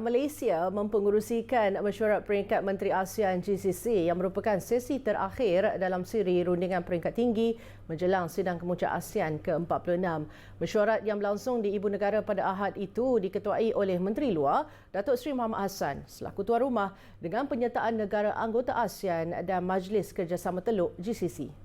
Malaysia mempengerusikan mesyuarat peringkat Menteri ASEAN GCC yang merupakan sesi terakhir dalam siri rundingan peringkat tinggi menjelang sidang kemuncak ASEAN ke-46. Mesyuarat yang berlangsung di Ibu Negara pada Ahad itu diketuai oleh Menteri Luar Datuk Seri Muhammad Hassan selaku tuan rumah dengan penyertaan negara anggota ASEAN dan Majlis Kerjasama Teluk GCC.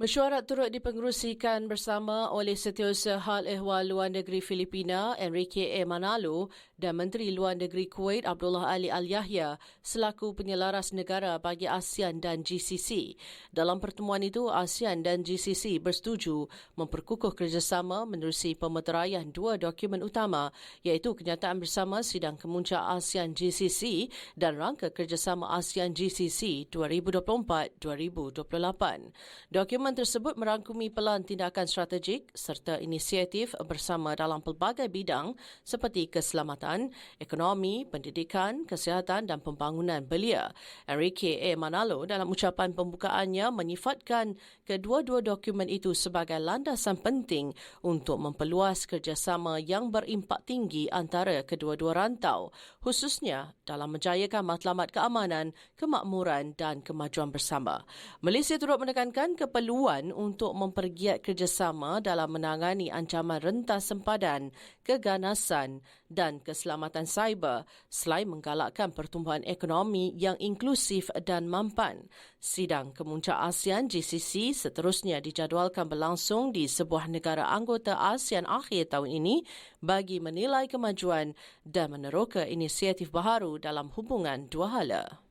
Mesyuarat turut dipengerusikan bersama oleh Setiausaha Hal Ehwal Luar Negeri Filipina Enrique E. Manalo dan Menteri Luar Negeri Kuwait Abdullah Ali Al-Yahya selaku penyelaras negara bagi ASEAN dan GCC. Dalam pertemuan itu, ASEAN dan GCC bersetuju memperkukuh kerjasama menerusi pemeteraian dua dokumen utama iaitu kenyataan bersama Sidang Kemuncak ASEAN GCC dan Rangka Kerjasama ASEAN GCC 2024-2028. Dokumen Dokumen tersebut merangkumi pelan tindakan strategik serta inisiatif bersama dalam pelbagai bidang seperti keselamatan, ekonomi, pendidikan, kesihatan dan pembangunan belia. Enrique A. Manalo dalam ucapan pembukaannya menyifatkan kedua-dua dokumen itu sebagai landasan penting untuk memperluas kerjasama yang berimpak tinggi antara kedua-dua rantau, khususnya dalam menjayakan matlamat keamanan, kemakmuran dan kemajuan bersama. Malaysia turut menekankan keperluan keperluan untuk mempergiat kerjasama dalam menangani ancaman rentas sempadan, keganasan dan keselamatan cyber selain menggalakkan pertumbuhan ekonomi yang inklusif dan mampan. Sidang Kemuncak ASEAN GCC seterusnya dijadualkan berlangsung di sebuah negara anggota ASEAN akhir tahun ini bagi menilai kemajuan dan meneroka inisiatif baharu dalam hubungan dua hala.